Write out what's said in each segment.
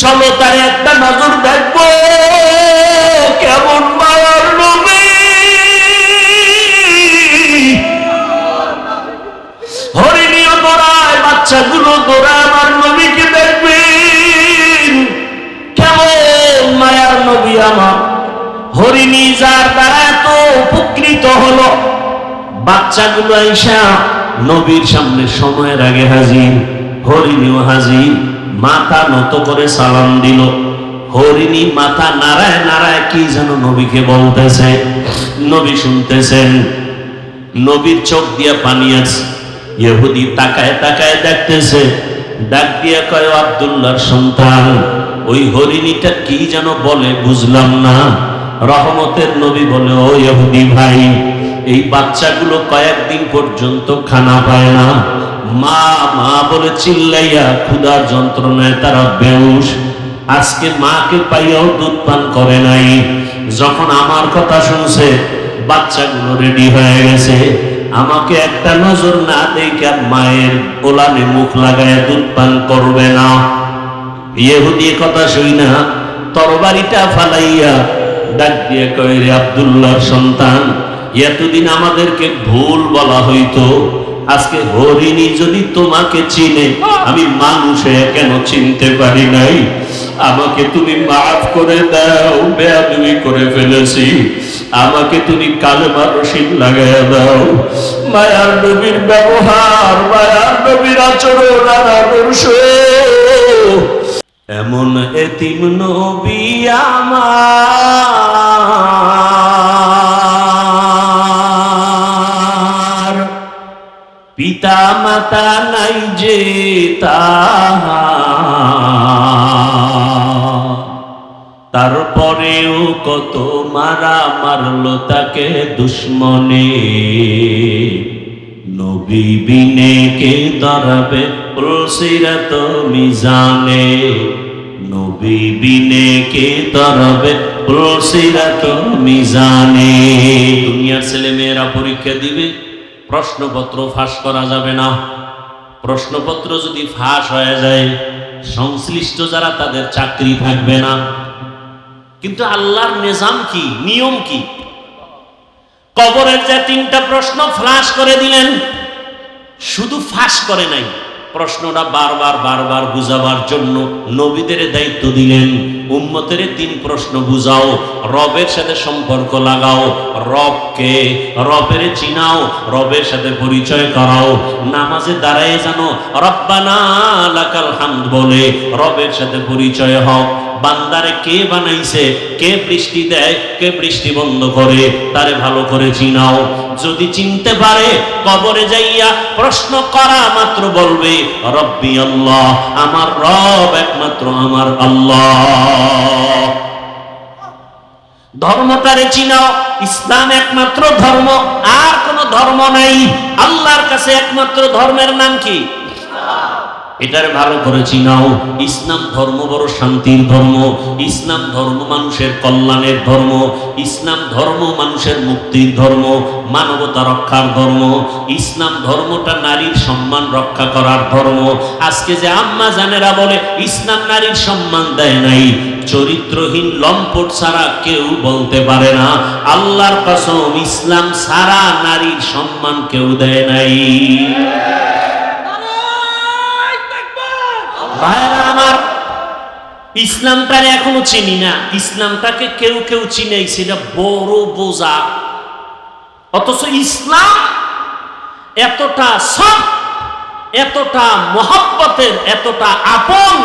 চলো তার একটা নজর দেখব। কেমন মায়ার নবী হরিণীয় দৌড়ায় বাচ্চাগুলো দৌড়ায় আমার নবীকে দেখবেন কেমন মায়ার নবী আমার। হরিণী যার দ্বারা এত উপকৃত হলো। বাচ্চাগুলো আইসা নবীর সামনে সময়ের আগে হাজির, হরিণীও হাজির। মাথা নত করে সালাম দিল। হরিণী মাথা নাড়ায় নাড়ায় কি যেন নবীকে বলতেছে। নবী শুনতেছেন। নবীর চোখ দিয়ে পানি আছে। ইহুদি তাকায় তাকায় দেখতেছে। ডাক দিয়ে কয় আব্দুল্লাহর সন্তান, ওই হরিণীটা কি যেন বলে বুঝলাম না। রহমতের নবী বলে, ও ইহুদি ভাই, এই বাচ্চাগুলো কয়েকদিন পর্যন্ত খানা পায় না। মা মা বলে চিল্লাইয়া ক্ষুধার যন্ত্রণায় তারা বেউস আজকে মাকে পাইয়াও দুধ পান করে নাই। যখন আমার কথা শুনছে, বাচ্চাগুলো রেডি হয়ে গেছে। আমাকে একটা নজর না দেখে মায়ের ওলানে মুখ লাগায় দুধ পান করবে না। ইহুদি কথা শুই না, তরবারিটা ফালাইয়া ডাক দিয়ে কয়, রে আব্দুল্লাহর সন্তান, এতদিন আমাদেরকে ভুল বলা হইতো। আজকে হরিণী যদি তোমাকে চিনে আমি মানুষে কেন চিনতে পারি নাই? আমাকে তুমি মাফ করে দাও বেয়াদবি করে ফেলেছি। আমাকে তুমি কালেমা রশিদ লাগাইয়া দাও। মায়ার নবীর ব্যবহার মায়ার নবীর আচরণ আর এমন এতিম নবী আমার পিতা মাতা নাই যে তারপরেও কত মারা মারলো তাকে দুশ্মনে। নবী বিনে কে দাঁড়াবে প্রসিরাত মিজানে। নবী বিনে কে দাঁড়াবে প্রসিরাত মিজানে। দুনিয়ার ছেলে মেয়েরা পরীক্ষা দিবে। প্রশ্নপত্র ফাঁস করা যাবে না। প্রশ্নপত্র যদি ফাঁস হয়ে যায়, সংশ্লিষ্ট যারা তাদের চাকরি থাকবে না। কিন্তু আল্লাহর নিজাম কি, নিয়ম কি? কবরের যে তিনটা প্রশ্ন ফ্লাশ করে দিলেন, শুধু ফাঁস করে নাই প্রশ্নটা বারবার বারবার বুঝাবার জন্য নবীদের দায়িত্ব দিলেন। উম্মতের তিন প্রশ্ন বুঝাও, রবের সাথে সম্পর্ক লাগাও, রবকে, রবের চিনাও, রবের সাথে পরিচয় করাও। নামাজে দাঁড়ায় জানো, রব্বানা লাকাল হামদ বলে, রবের সাথে পরিচয় হও। বান্দারে কে বানাইছে? কে বৃষ্টি দেয়? কে বৃষ্টি বন্ধ করে? তারে ভালো করে চিনাও। যদি চিনতে পারে, কবরে যাইয়া প্রশ্ন করা মাত্র বলবে, রব্বি আল্লাহ, আমার রব একমাত্র আমার আল্লাহ। ধর্মটারে চিনাও। ইসলাম একমাত্র ধর্ম, আর কোন ধর্ম নাই। আল্লাহর কাছে একমাত্র ধর্মের নাম কি? এটার ভালো করে চিনাও ইসলাম ধর্ম বড় শান্তির ধর্ম। ইসলাম ধর্ম মানুষের কল্যাণের ধর্ম। ইসলাম ধর্ম মানুষের মুক্তির ধর্ম। মানবতা রক্ষার ধর্ম। ইসলাম ধর্মটা নারীর সম্মান রক্ষা করার ধর্ম। আজকে যে আম্মা জানেরা বলে, ইসলাম নারীর সম্মান দেয় নাই। চরিত্রহীন লম্পট ছাড়া কেউ বলতে পারে না। আল্লাহর কসম, ইসলাম সারা নারীর সম্মান কেউ দেয় নাই। ভাইরা আমার ইসলামটারে এখনও চিনি না। ইসলামটাকে কেউ কেউ চিনে, সেটা বড় বোঝা। অথচ ইসলাম এতটা সব এতটা মহাব্বতের, এতটা আপন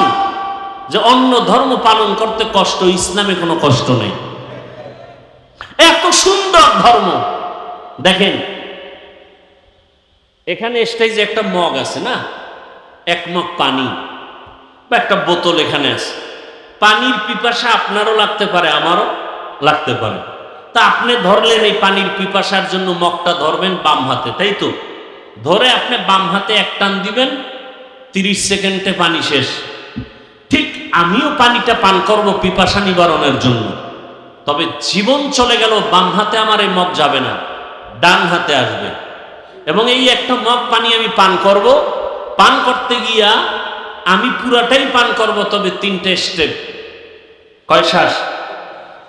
যে অন্য ধর্ম পালন করতে কষ্ট, ইসলামে কোনো কষ্ট নেই। এত সুন্দর ধর্ম। দেখেন, এখানে স্টেজে একটা মগ আছে না? এক মগ পানি। বা একটা বোতল এখানে আছে। পানির পিপাসা আপনারও লাগতে পারে, আমারও লাগতে পারে। তা আপনি ধরলেন এই পানির পিপাসার জন্য মগটা ধরবেন বাম হাতে, তাই তো? ধরে আপনি বাম হাতে এক টান দিবেন, তিরিশ সেকেন্ডে পানি শেষ। ঠিক আমিও পানিটা পান করব পিপাসা নিবারণের জন্য। তবে জীবন চলে গেল, বাম হাতে আমার এই মগ যাবে না, ডান হাতে আসবে। এবং এই একটা মগ পানি আমি পান করব। পান করতে গিয়া আমি পুরাটাই পান করব, তবে তিনটে স্টেপ কয় শ্বাস?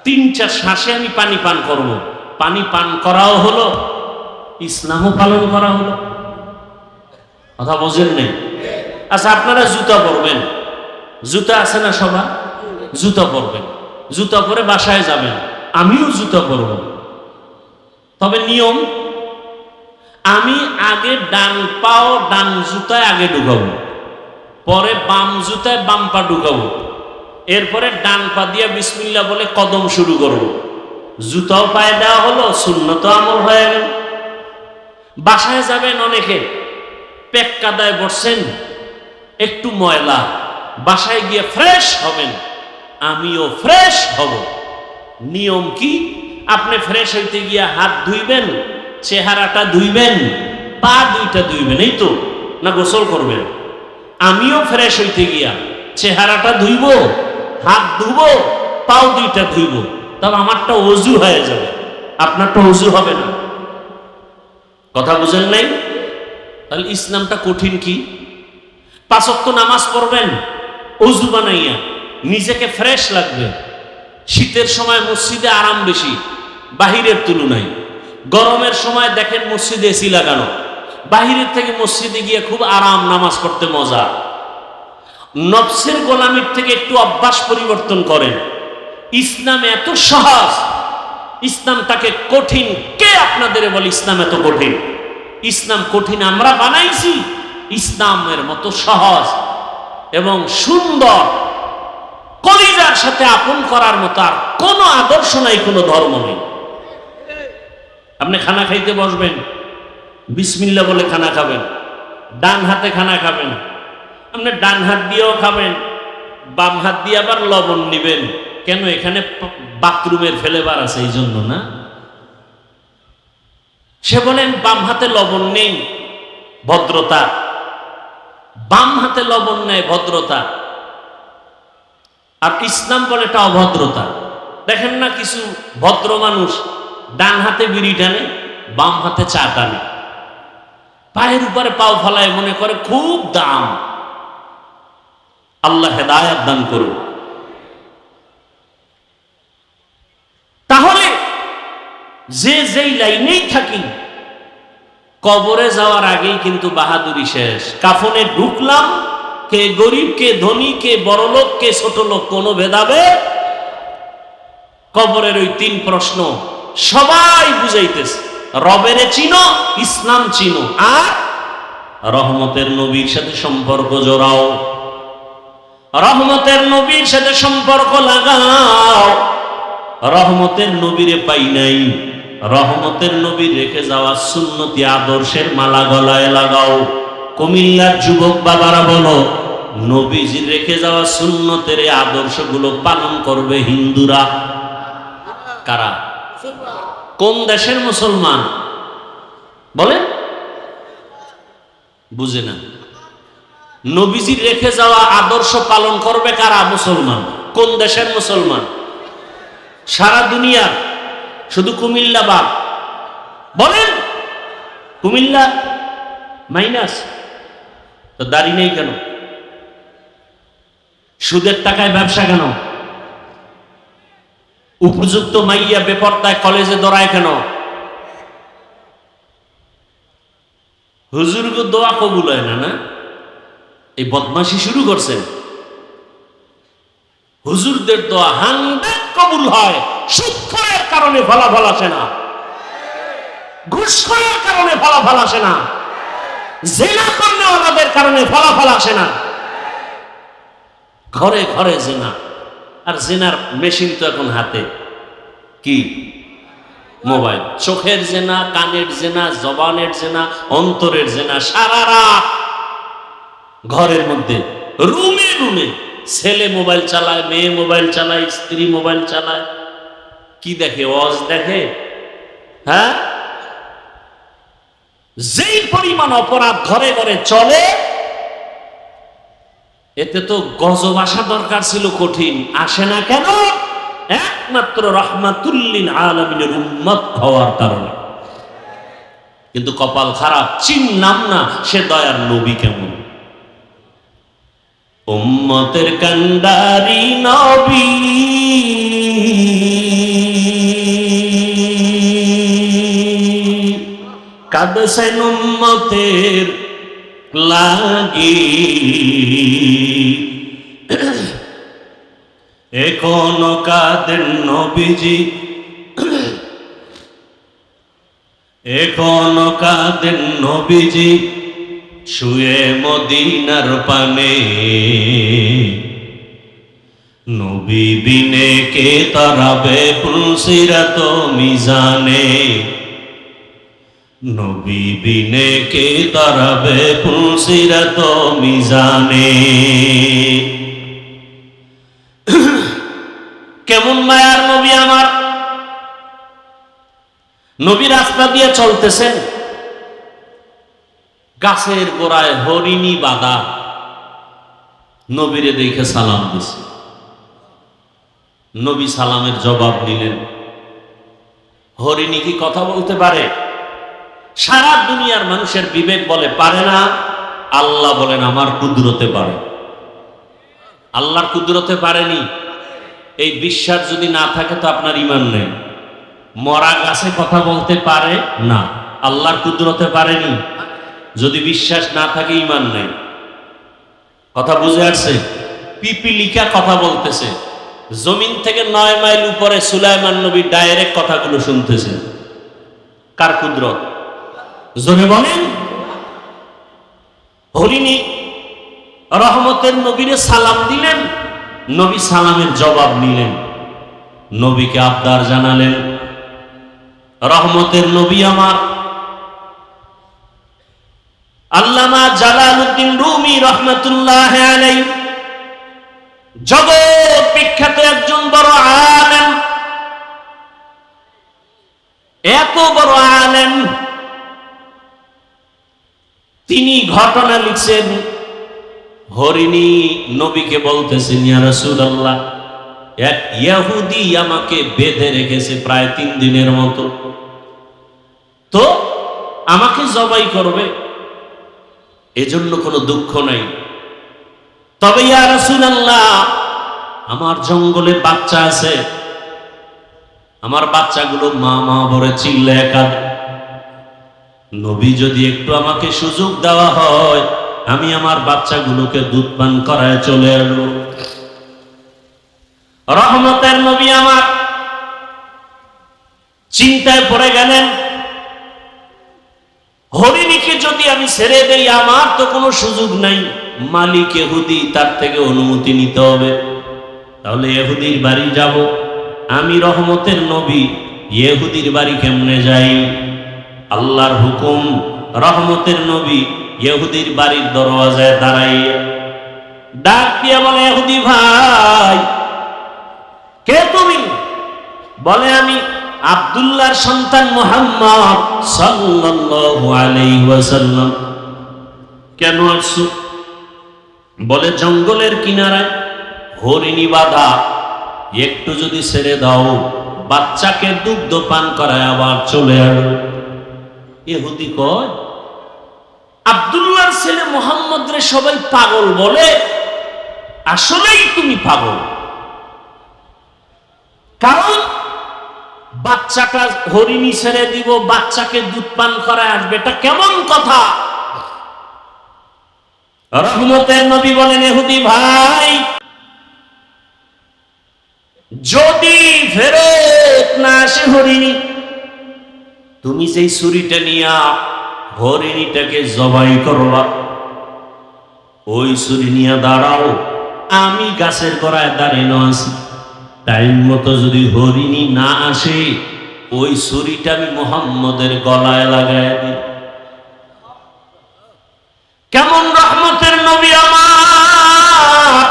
তিনটা শ্বাসে আমি পানি পান করব। পানি পান করাও হলো ইসলামও পালন করা হলো। কথা বোঝেন নেই? আচ্ছা আপনারা জুতা পরবেন। জুতা আছে না সবার? জুতা পরবেন। জুতা পরে বাসায় যাবেন। আমিও জুতা পরব। তবে নিয়ম, আমি আগে ডান পাও, ডান জুতায় আগে ঢুকাবো। পরে বাম জুতায় বাম পা ঢুকাবো। এরপরে ডান পা দিয়ে বিসমিল্লা বলে কদম শুরু করব। জুতাও পায়ে দেওয়া হলো শূন্যত আমল হয়ে গেল। বাসায় যাবেন অনেকে পেক কাদায় বসছেন, একটু ময়লা। বাসায় গিয়ে ফ্রেশ হবেন, আমিও ফ্রেশ হব। নিয়ম কি? আপনি ফ্রেশ হইতে গিয়ে হাত ধুইবেন, চেহারাটা ধুইবেন, পা দুইটা ধুইবেন, এই তো, না গোসল করবেন? আমিও ফ্রেশ হইতে গিয়া চেহারাটা ধুইব, হাত ধুব, পাও দুইটা ধুইব, তবে আমারটা অজু হয়ে যাবে, আপনারটা অজু হবে না। কথা বুঝেন নাই? তাহলে ইসলামটা কঠিন কি? পাঁচক্ত নামাজ পড়বেন, অজু বানাইয়া, নিজেকে ফ্রেশ লাগবে। শীতের সময় মসজিদে আরাম বেশি, বাহিরের তুলনায়। গরমের সময় দেখেন মসজিদে এসি লাগানো। বাহিরের থেকে মসজিদে গিয়ে খুব আরাম, নামাজ পড়তে মজা। নফসের গোলামির থেকে একটু অভ্যাস পরিবর্তন করেন। ইসলাম এত সহজ ইসলামটাকে কঠিন। কে আপনাদের বলে ইসলাম এত কঠিন? ইসলাম কঠিন আমরা বানাইছি, ইসলামের মতো সহজ এবং সুন্দর। কলিজার সাথে আপন করার মতো আর কোনো আদর্শ নাই, কোনো ধর্ম নেই। আপনি খানা খাইতে বসবেন। বিসমিল্লা বলে খানা খাবেন, ডান হাতে খানা খাবেন, আপনি ডান হাত দিয়েও খাবেন, বাম হাত দিয়ে আবার লবণ নিবেন কেন এখানে বাথরুমের ফেলেবার আছে এই জন্য না? সে বলেন, বাম হাতে লবণ নেই, ভদ্রতা। বাম হাতে লবণ নেয় ভদ্রতা। আর ইসলাম বলে এটা অভদ্রতা। দেখেন না কিছু ভদ্র মানুষ, ডান হাতে বিড়ি টানে, বাম হাতে চা টানে। পায়ের উপরে পাও ফলায় মনে করে খুব দাম। আল্লাহ হেদায়াত দান করুন। তাহলে যে যেই লাইনেই থাকি, কবরে যাওয়ার আগেই কিন্তু বাহাদুরি শেষ। কাফনে ঢুকলাম, কে গরিব, কে ধনী, কে বড় লোক, কে ছোট লোক, কোনো ভেদাভেদ কবরের ওই তিন প্রশ্ন সবাই বুঝাইতেছে। রবেরে চিনো ইসলাম চিনো। আর? রহমতের নবীর সাথে সম্পর্ক জোড়াও। রহমতের নবীর সাথে সম্পর্ক লাগাও। রহমতের নবীরে পাই নাই। রহমতের নবী রেখে যাওয়া সুন্নতি আদর্শের মালা গলায় লাগাও। কুমিল্লার যুবক বাবারা বলো নবীজি রেখে যাওয়া সুন্নতের আদর্শগুলো পালন করবে হিন্দুরা। কারা? কোন দেশের মুসলমান? বলেন। বুঝে না নবীজির রেখে যাওয়া আদর্শ পালন করবে কারা? মুসলমান। কোন দেশের মুসলমান? সারা দুনিয়ার শুধু কুমিল্লা বা বলেন। কুমিল্লা মাইনাস। তো দাড়ি নেই কেন? সুদের টাকায় ব্যবসা কেন? উপযুক্ত মাইয়া বেপর্দায় কলেজে দৌড়ায় কেন? হুজুরকে দোয়া কবুল হয় না না? এই বদমাশি শুরু করছেন। হুজুরদের দোয়া হান্ড্রেড কবুল হয় সুক্ষরের কারণে ফলাফল আসে না। ঘুষখোরের কারণে ফলাফল আসে না। জেনা কর্মওয়ালাদের কারণে ফলাফল আসে না। ঘরে ঘরে জেনা। আর জেনার মেশিন তো এখন হাতে। কি? মোবাইল। চোখের জেনা, কানের জেনা, জবানের জেনা, অন্তরের জেনা, সারা রাত ঘরের মধ্যে। রুমে রুমে। ছেলে মোবাইল চালায়, মেয়ে মোবাইল চালায়, স্ত্রী মোবাইল চালায়। কি দেখে? ওয়াজ দেখে? হ্যাঁ? যেই পরিমাণ অপরাধ ঘরে ঘরে চলে এতে তো গজব আসা দরকার ছিল কঠিন। আসে না কেন? একমাত্র রহমাতুল্লিন আলমিনের উন্মত হওয়ার কারণে। কিন্তু কপাল খারাপ চিনলাম না, সে দয়ার নবী কেমন? উম্মতের কান্ডারি নবী। কাদসেন উম্মতের লাগি। এখনও কাদের নবীজি। এখনও কাদের নবীজি শুয়ে মদিনার পানে। নবী বিনে কে তারাবে পুলসিরাত মিজানে। নবী বিনে কে তারাবে পুলসিরাত মিজানে? কেমন মায়ার নবী আমার? নবী রাস্তা দিয়ে চলতেছেন। গাছের গোড়ায় হরিণী বাদা নবীরে দেখে সালাম দিছে। নবী সালামের জবাব নিলেন, হরিণী কি কথা বলতে পারে? সারা দুনিয়ার মানুষের বিবেক বলে, পারে না। আল্লাহ বলেন, আমার কুদরতে পারে। আল্লাহর কুদরতে পারেনি। এই বিশ্বাস যদি না থাকে, তো আপনার ইমান নেই। মরা গাছে কথা বলতে পারে না। আল্লাহর কুদরতে পারেনি। যদি বিশ্বাস না থাকে, ইমান নেই। কথা বুঝে আসছে? পিপিলিকা কথা বলতেছে। জমিন থেকে নয় মাইল উপরে সুলাইমান নবী ডাইরেক্ট কথাগুলো শুনতেছে। কার কুদরত? জোরে বলেন। হরিণী রহমতের নবীরে সালাম দিলেন, নবী সালামের জবাব নিলেন। নবীকে আবদার জানালেন, রহমতের নবী আমার। আল্লামা জালালউদ্দিন রুমি রহমতুল্লাহ জগৎ বিখ্যাত একজন বড় আলেম। এত বড় আলেম তিনি ঘটনা লিখছেন, হরিণী নবীকে বলতেছেন রাসূলুল্লাহ, এক ইয়াহুদি আমাকে বেঁধে রেখেছে প্রায় তিন দিনের মতো। তো আমাকে জবাই করবে। এজন্য কোনো দুঃখ নাই। তবে ইয়া রাসূলুল্লাহ, আমার জঙ্গলে বাচ্চা আছে। আমার বাচ্চাগুলো মা মা ভরে চিল্লে কাঁদে। নবী যদি একটু আমাকে সুযোগ দেওয়া হয়, আমি আমার বাচ্চাগুলোকে দুধ পান করায় চলে এলো। রহমতের নবী আমার চিন্তায় পড়ে গেলেন, হরিণীকে যদি আমি ছেড়ে দেই, আমার তো কোনো সুযোগ নাই। মালিক এহুদি তার থেকে অনুমতি নিতে হবে। তাহলে এহুদির বাড়ি যাব। আমি রহমতের নবী এহুদির বাড়ি কেমনে যাই? আল্লাহর হুকুম, রহমতের নবী ইহুদির বাড়ির দরওয়াজায় দাঁড়াইয়ে ডাক দিয়ে বলে, ইহুদি ভাই, কে তুমি? বলে, আমি আব্দুল্লাহর সন্তান মোহাম্মদ সাল্লাল্লাহু আলাইহি ওয়াসাল্লাম। কেন আসছো? বলে, জঙ্গলের কিনারায় হরিণী বাধা, একটু যদি ছেড়ে দাও, বাচ্চাকে দুগ্ধ পান করায় আবার চলে আসবে। এহুদি কয়, আব্দুল্লাহর ছেলে মোহাম্মদ রে সবাই পাগল বলে, আসলেই তুমি পাগল। কারণ বাচ্চাটা হরিণী ছেড়ে দিব, বাচ্চাকে দুধ পান করায় আসবে, এটা কেমন কথা? রহমতের নবী বলেন এহুদি ভাই, যদি ফেরত না আসে হরিণী তুমি সেই ছুরিটা নিয়া হরিণীটাকে জবাই করবা ওই ছুরি নিয়ে দাঁড়াও, আমি গাছের গোড়ায় দাঁড়িয়ে আছি। টাইম মতো যদি হরিণী না আসে, ওই ছুরিটা আমি মোহাম্মদের গলায় লাগাই দিই কেমন রহমতের নবী আমার!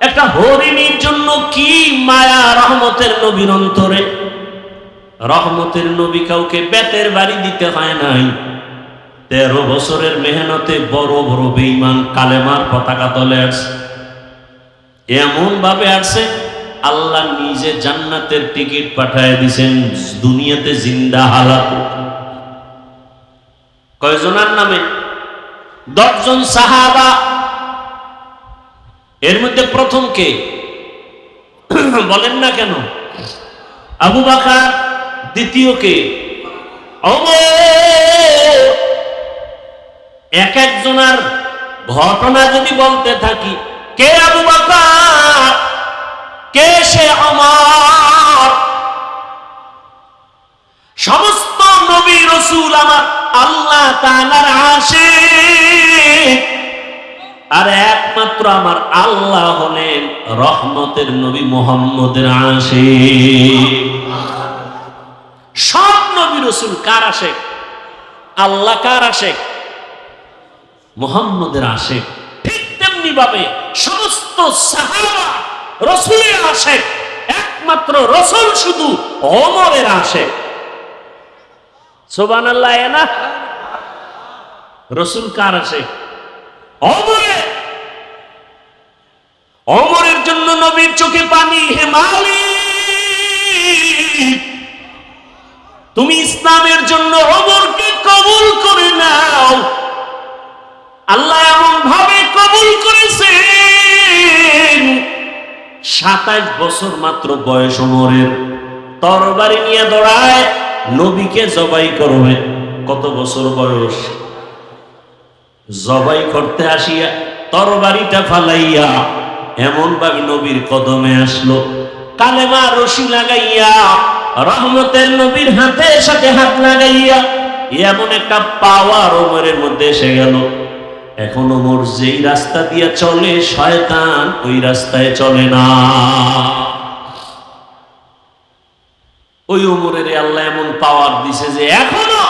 একটা হরিণীর জন্য কি মায়া রহমতের নবীর অন্তরে? রহমতের নবী কাউকে বেতের বাড়ি দিতে হয় নাই। তেরো বছরের মেহনতে বড় বড় বেইমান কালেমার পতাকা তলে আসছে। এমন ভাবে আসছে, আল্লাহ নিজে জান্নাতের টিকিট পাঠায় দিছেন দুনিয়াতে জিন্দা হালাত। কয়জনার নামে? দশজন সাহাবা। এর মধ্যে প্রথম কে? বলেন না কেন? আবু বাকার দ্বিতীয় কে এক একজনার ঘটনা যদি বলতে থাকি, কে আবু বাকার? কে সে আমার সমস্ত নবী রসুল আমার আল্লাহ তাআলার আসে আর একমাত্র আমার আল্লাহ হলেন রহমতের নবী মোহাম্মদের আসে সব নবী রসুল কার আসে আল্লাহ কার আসে মোহাম্মদের আসে ঠিক তেমনি ভাবে সমস্ত সাহাবা রসুলের আসে একমাত্র রসুল শুধু অমরের আসে সোবান আল্লাহ না? রসুল কার আসে অমরে অমরের জন্য নবীর চোখে পানি হে মালিক। তুমি ইসলামের জন্য অমরকে কবুল করে নাও। আল্লাহ এমন ভাবে কবুল করেছেন। সাতাইশ বছর মাত্র বয়স অমরের। তরবারি নিয়ে দৌড়ায়, নবীকে জবাই করবে। কত বছর বয়স? জবাই করতে আসিয়া তরবারিটা ফালাইয়া এমন ভাবে নবীর কদমে আসলো। কালেমা রশি লাগাইয়া রহমতের নবীর হাতে সাথে হাত লাগাইয়া এমন একটা পাওয়ার ওমরের মধ্যে এসে গেল। এখন ওমর যেই রাস্তা দিয়ে চলে, শয়তান ওই রাস্তায় চলে না। ওই ওমরের আল্লাহ এমন পাওয়ার দিছে যে এখনও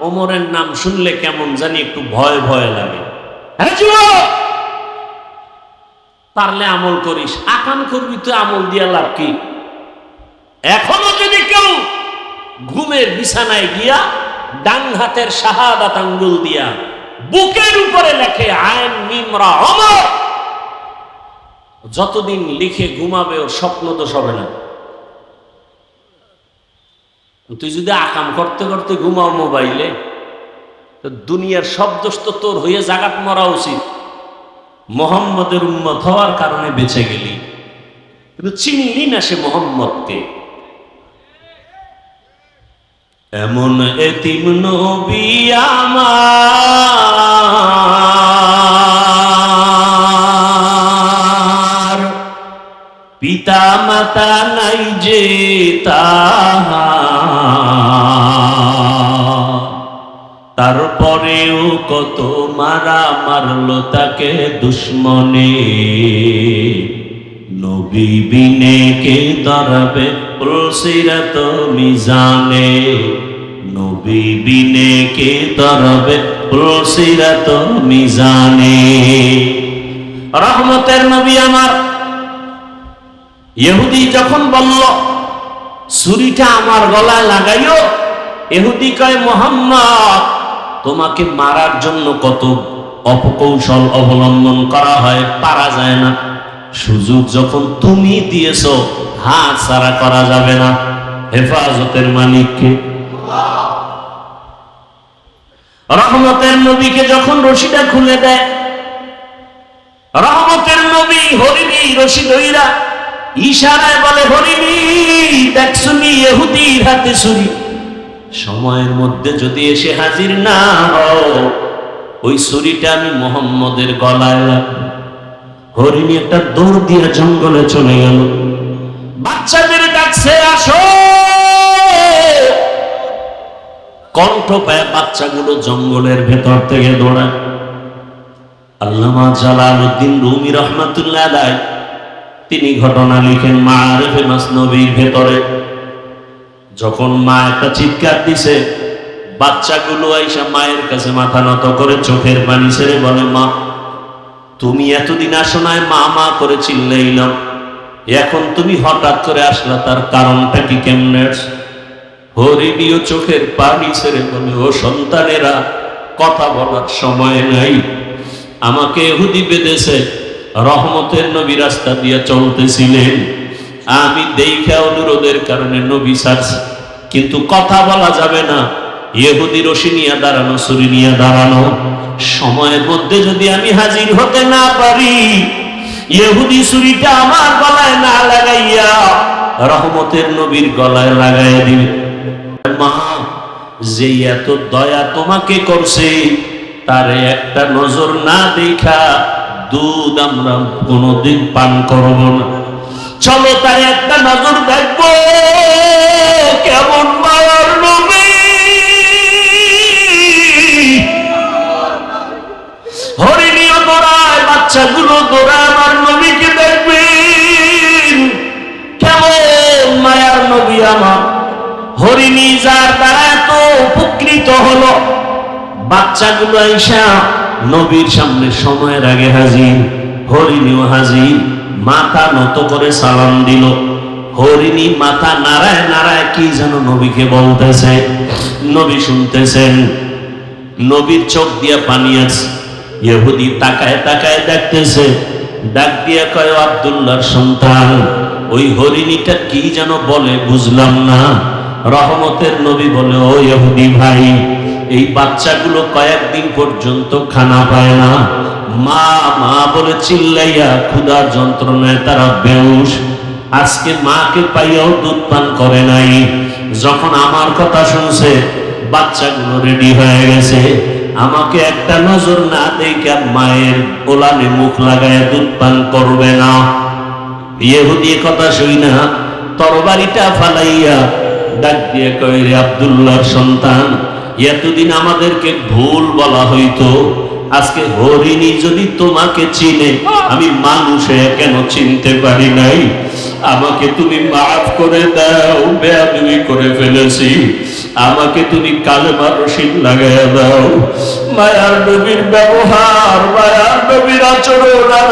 ওমরের নাম শুনলে কেমন জানি একটু ভয় ভয় লাগে। পারলে আমল করিস। আকাম করবি তো আমল দিয়া লাভ কি? এখনও যদি কেউ ঘুমের বিছানায় গিয়া ডান হাতের শাহাদাত আঙ্গুল দিয়া বুকের উপরে লেখে, আইন নিমরা অমর। যতদিন লিখে ঘুমাবে, ওর স্বপ্ন তো সবে না। তুই যদি আকাম করতে করতে ঘুমাও মোবাইলে দুনিয়ার সব দোষ তো তোর হয়ে জাগাত মরা উচিত। মোহাম্মদের উন্মত হওয়ার কারণে বেঁচে গেলি। কিন্তু চিনলি না সে মোহাম্মদকে? এমন এতিম নবী আমার। পিতা মাতা নাই যে তারপরেও কত মারা মারলো তাকে দুশ্মনে। নবী বিনে কে দাঁড়াবে প্রসিরাত মিজানে। নবী বিনে কে দাঁড়াবে প্রসিরাত মিজানে। রহমতের নবী আমার। ইহুদি যখন বলল, ছুরিটা আমার গলায় লাগাইও এহুদি কয়, মোহাম্মদ, তোমাকে মারার জন্য কত অপকৌশল অবলম্বন করা হয়, পারা যায় না। সুযোগ যখন তুমি দিয়েছ, হাত সারা করা যাবে না। হেফাজতের মালিককে রহমতের নবীকে যখন রশিটা খুলে দেয়, রহমতের নবী হরিণী রশি দইরা ইশারায় বলে, হরিণী দেখছুনি এহুদির হাতে ছুরি? সময়ের মধ্যে যদি এসে হাজির না ওই ছুরিটা আমি মোহাম্মদের গলায় হরিণী একটা দৌড় দিয়ে জঙ্গলে চলে গেল। বাচ্চাদের কাছে আসো! কণ্ঠ পায় বাচ্চাগুলো জঙ্গলের ভেতর থেকে দৌড়ায়। আল্লামা জালালউদ্দিন রুমি রহমাতুল্লাহ আলাই তিনি ঘটনা লিখেন মা আরেফে মাসনবীর ভেতরে। যখন মা একটা চিৎকার দিছে, বাচ্চাগুলো আইসা মায়ের কাছে মাথা নত করে চোখের পানি ছেড়ে বলে, মা, তুমি এতদিন আসো নাই মা মা করে চিল্লাইলাম। এখন তুমি হঠাৎ করে আসলা, তার কারণটা কি কেমনে? হরিণীয় চোখের পানি ছেড়ে বলে ও সন্তানেরা, কথা বলার সময় নাই। আমাকে এহুদি বেঁধেছে, রহমতের নবী রাস্তা দিয়ে চলতেছিলেন। আমি দেখা অনুরোধের কারণে নবী সারছি কিন্তু কথা বলা যাবে না। ইহুদি রশি নিয়ে দাঁড়ানো, ছুরি নিয়ে দাঁড়ানো। সময়ের মধ্যে যদি আমি হাজির হতে না পারি, ইহুদি সুরিটা আমার গলায় না লাগাইয়া রহমতের নবীর গলায় লাগাইয়া দিবে। মা যে এত দয়া তোমাকে করছে, তারে একটা নজর না দেখা দুধ আমরা কোনোদিন পান করব না। চলো তারে একটা নজর দেখব, কেমন মায়ার নবী হরিণীয় দৌড়ায় বাচ্চাগুলো দৌড়ায় আমার নবীকে দেখবেন। কেমন মায়ার নবী আমার হরিণী যার দ্বারা এত উপকৃত হলো, বাচ্চাগুলো আইসা নবীর সামনে সময়ের আগে হাজির, হরিণীও হাজির, মাথা নত করে সালাম দিল। হরিণী মাথা নাড়ায় নাড়ায় কি যেন নবীকে বলতেছে, নবী শুনতেছেন নবীর চোখ দিয়া পানি আছে। ইহুদি তাকায় তাকায় দেখতেছে, ডাক দিয়া কয় আব্দুল্লাহর সন্তান, ওই হরিণীটা কি যেন বলে বুঝলাম না। রহমতের নবী বলে, ও ইহুদি ভাই, এই বাচ্চাগুলো কয়েকদিন পর্যন্ত খানা পায় না। মা মা বলে, চিল্লাইয়া ক্ষুধার যন্ত্রণায় তারা বেউস আজকে মাকে পাইয়াও দুধ পান করে নাই। যখন আমার কথা শুনছে, বাচ্চাগুলো রেডি হয়ে গেছে। আমাকে একটা নজর না দেখে মায়ের ওলানে মুখ লাগায় দুধ পান করবে না। ইহুদি কথা শুই না, তরবারিটা ফালাইয়া ডাক দিয়ে কয়, রে আব্দুল্লাহর সন্তান, এতদিন আমাদেরকে ভুল বলা হইতো। আজকে হরিণী যদি তোমাকে চিনে, আমি মানুষে কেন চিনতে পারি নাই? আমাকে তুমি মাফ করে দাও, বেয়াদবি করে ফেলেছি। আমাকে তুমি কালেমার রশিদ লাগাইয়া দাও। মায়ার নবীর ব্যবহার, মায়ার নবীর আচরণ আর